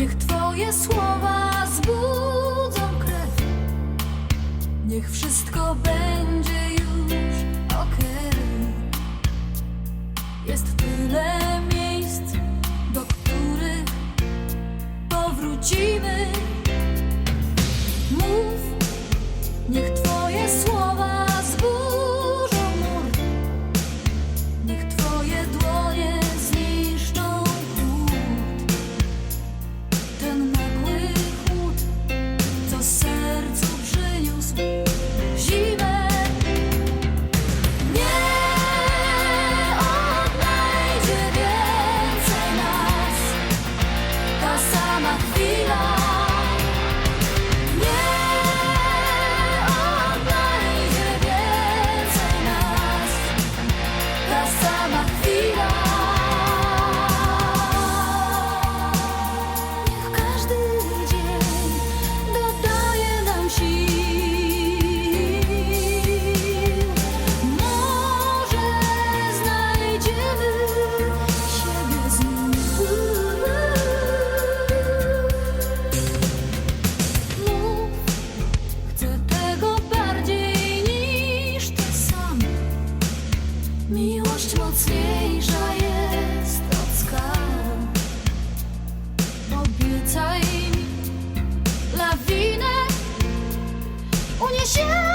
Niech Twoje słowa zbudzą krew. Niech wszystko będzie już okej. Okay. Jest tyle miejsc, do których powrócimy. should.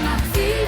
I my feet.